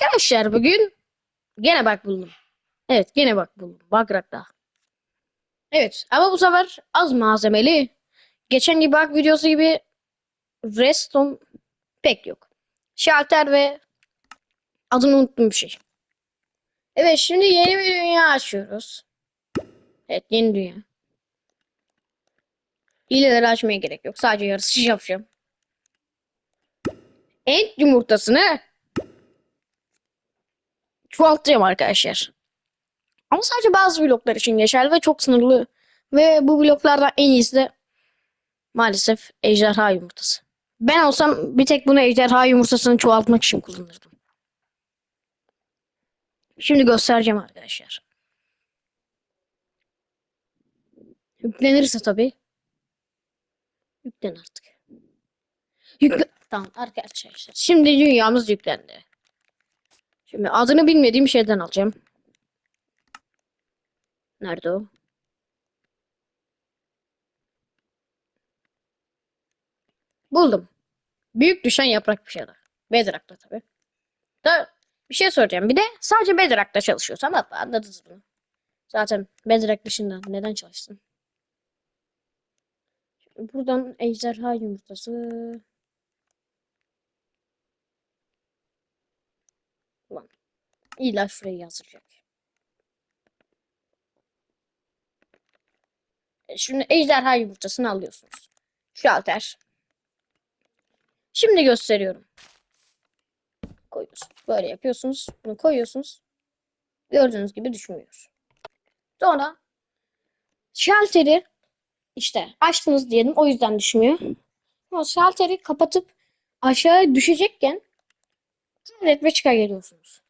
Arkadaşlar bugün gene bak buldum. Evet gene bak buldum. Bakrak'ta. Evet ama bu sefer az malzemeli. Geçen gibi bak videosu gibi redstone pek yok. Şalter ve adını unuttum bir şey. Evet şimdi yeni bir dünya açıyoruz. Evet yeni dünya. Hileleri açmaya gerek yok. Sadece yarısı yapacağım. Ent yumurtasını çoğaltacağım arkadaşlar. Ama sadece bazı bloklar için geçerli ve çok sınırlı. Ve bu bloklardan en iyisi de maalesef ejderha yumurtası. Ben olsam bir tek bunu ejderha yumurtasını çoğaltmak için kullanırdım. Şimdi göstereceğim arkadaşlar. Yüklenirse tabii. Yüklen artık. Yükle... Tamam arkadaşlar. Şimdi dünyamız yüklendi. Şimdi adını bilmediğim şeyden alacağım. Nerede o? Buldum. Büyük düşen yaprak bir şeyler. Bedrock'ta tabii. Da bir şey soracağım. Bir de sadece Bedrock'ta çalışıyor. Tamam mı? Anladınız bunu. Zaten Bedrock dışında neden çalışsın? Buradan ejderha yumurtası. Ulan. İlla şurayı yazacak. E, Şimdi ejderha yumurtasını alıyorsunuz. Şalter. Şimdi gösteriyorum. Koyuyorsunuz. Böyle yapıyorsunuz. Bunu koyuyorsunuz. Gördüğünüz gibi düşmüyor. Sonra şalteri işte açtınız diyelim. O yüzden düşmüyor. O şalteri kapatıp aşağıya düşecekken tablet ve çıkar geliyorsunuz.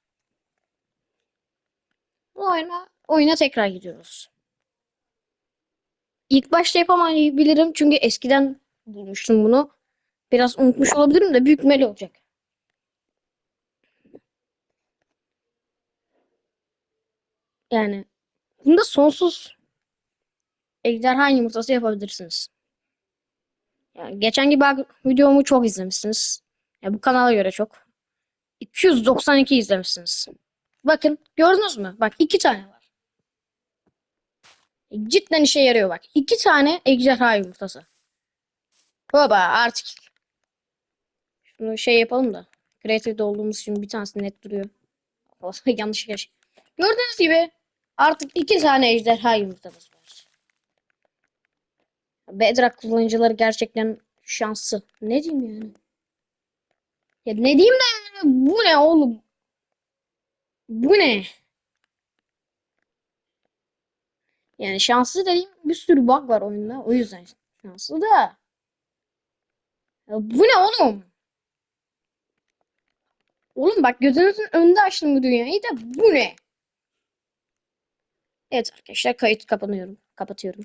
Oyuna, oyuna tekrar gidiyoruz. İlk başta yapamayabilirim çünkü eskiden bulmuştum bunu. Biraz unutmuş olabilirim de büyük meli olacak. Yani bunda sonsuz ejderha yumurtası yapabilirsiniz. Yani geçen gibi videomu çok izlemişsiniz. Ya bu kanala göre çok. 292 izlemişsiniz. Bakın gördünüz mü? Bak iki tane var. Cidden işe yarıyor bak. İki tane ejderha yumurtası. Baba artık. Şunu şey yapalım da. Creative'de olduğumuz için bir tanesi net duruyor. Yanlış yaş. Gördüğünüz gibi artık iki tane ejderha yumurtamız var. Bedrock kullanıcıları gerçekten şanslı. Ne diyeyim yani? Ya ne diyeyim de bu ne oğlum? Bu ne? Yani şanslı dediğim bir sürü bug var oyunda. O yüzden şanslı da. Ya bu ne oğlum? Oğlum bak gözünüzün önünde açtım bu dünyayı da bu ne? Evet arkadaşlar kayıt kapanıyorum. Kapatıyorum.